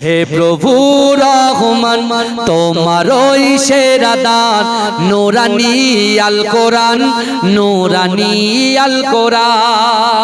হে প্রভু রহমান তোমার ওই সেরা দান নোরানি আল কোরআন নোরানি আল কোরআন।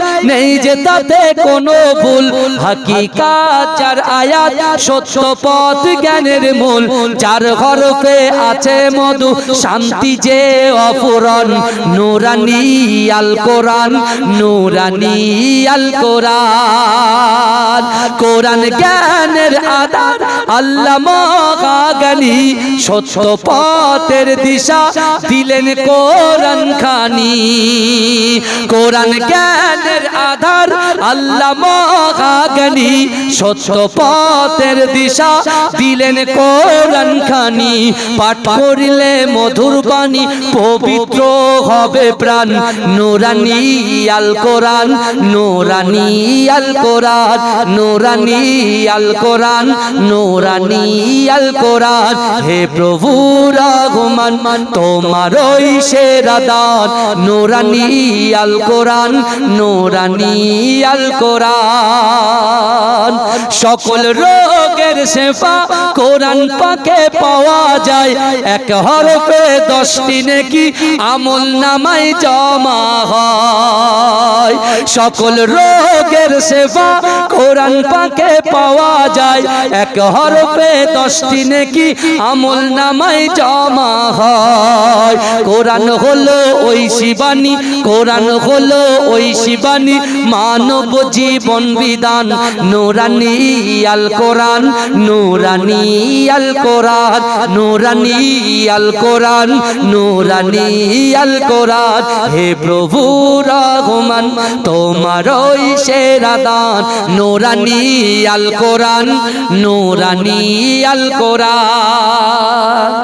দেয় নেই যে তাতে কোনো ভুল। হাকিকাত যার আয়াত, সত্য পথ জ্ঞানের মূল। চার হরফে আছে মধু, শান্তি যে অপূরণ। নুরানি আল কোরআন, নুরানি আল কোরআন। কোরআন জ্ঞানের আধার, আল্লাহ মহাগানি সত্য পথের দিশা দিলেন কোরআন খানি কোরআন জ্ঞানের আধার, আল্লাহ মহাগানি সত্য পথের দিশা দিলেন কোরআন খানি। পাঠ করিলে মধুর বাণী, পবিত্র হবে প্রাণ। নুরানি আল কোরআন, নুরানি আল কোরআন, নুরানি আল কোরআন, নুরানি আল কোরআন। হে প্রভু রহমান তোমার ওই সেরা দান। নুরানি আল কোরআন, নোরানি আল কোরআন। সকল রোগের সেবা কোরআন পাকে পাওয়া যায়। এক হরফে দশটি নেকি আমল নামাই জমা হয়। সকল রোগের সেবা কোরআন পাকে পাওয়া যায়। এক হরফে দশটি নেকি আমল নামাই জমা হয়। কোরআন হলো ওই শিবানী, কোরআন হলো ওই শিবানী, মানব জীবন বিধান। নুরানি আল কোরআন, নুরানি আল কোরআন, নুরানি আল কোরআন, নুরানি আল কোরআন। হে প্রভু রহমান তোমার ওই সেরা দান। নুরানি আল কোরআন নোরানি আল কোরআন।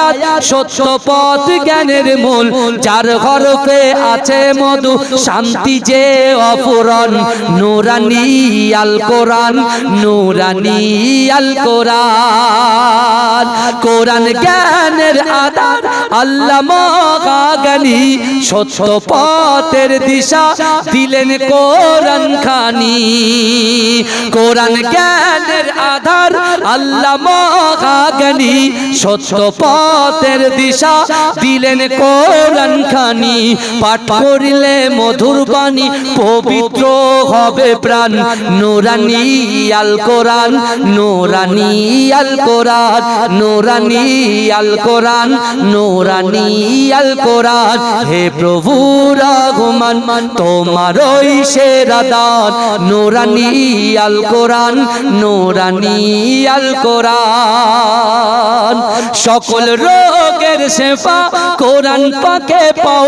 সত্য পথ জ্ঞানের মূল, যার হরফে আছে মধু, শান্তি যে অপূরণ। নুরানি আল কোরআন, নুরানি আল কোরআন। কোরআন জ্ঞানের আধার আল্লাহ মহাগানি সত্য পথের দিশা দিলেন কোরআন খানি কোরআন জ্ঞানের আধার আল্লাহ মহাগানি সত্য পথের দিশা দিলেন কোরআন খানি পাঠ করিলে মধুর বাণী, পবিত্র হবে প্রাণ। নুরানি আল কোরআন, নুরানি আল কোরআন, নুরানি আল কোরআন, নুরানি আল কোরআন। হে প্রভু রহমান তোমার ওই সেরা দান। নুরানি আল কোরআন, নুরানি আল কোরআন। সকল রোগের সেবা কোরআন পাকে পাওয়া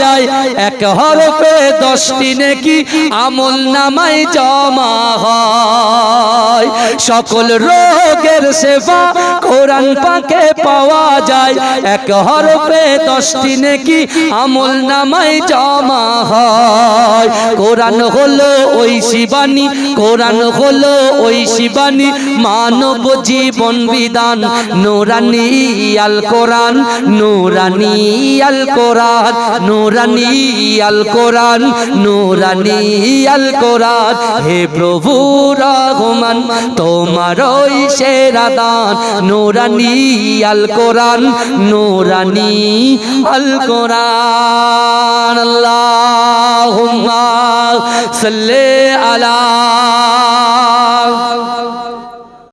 যায়। এক হরফে দশটি নেকি আমল নামায় জমা হয়। সকল রোগের সেবা কোরআন পাকে পাওয়া যায়। এক হরফে দশটি নেকি আমল নামাই জমা হয়। কোরআন হলো ওই শিবানী, কোরআন হলো ওই শিবানী, মানব জীবন বিধান। নুরানি আল কোরআন, নুরানি আল কোরআন, নুরানি আল কোরআন, নুরানি আল কোরআন। হে প্রভু রহমান তোমার ওই সেরা দান নোরানি আল কোরআন নোরানি আল কোরআন। আল্লাহ সাল্লে আলা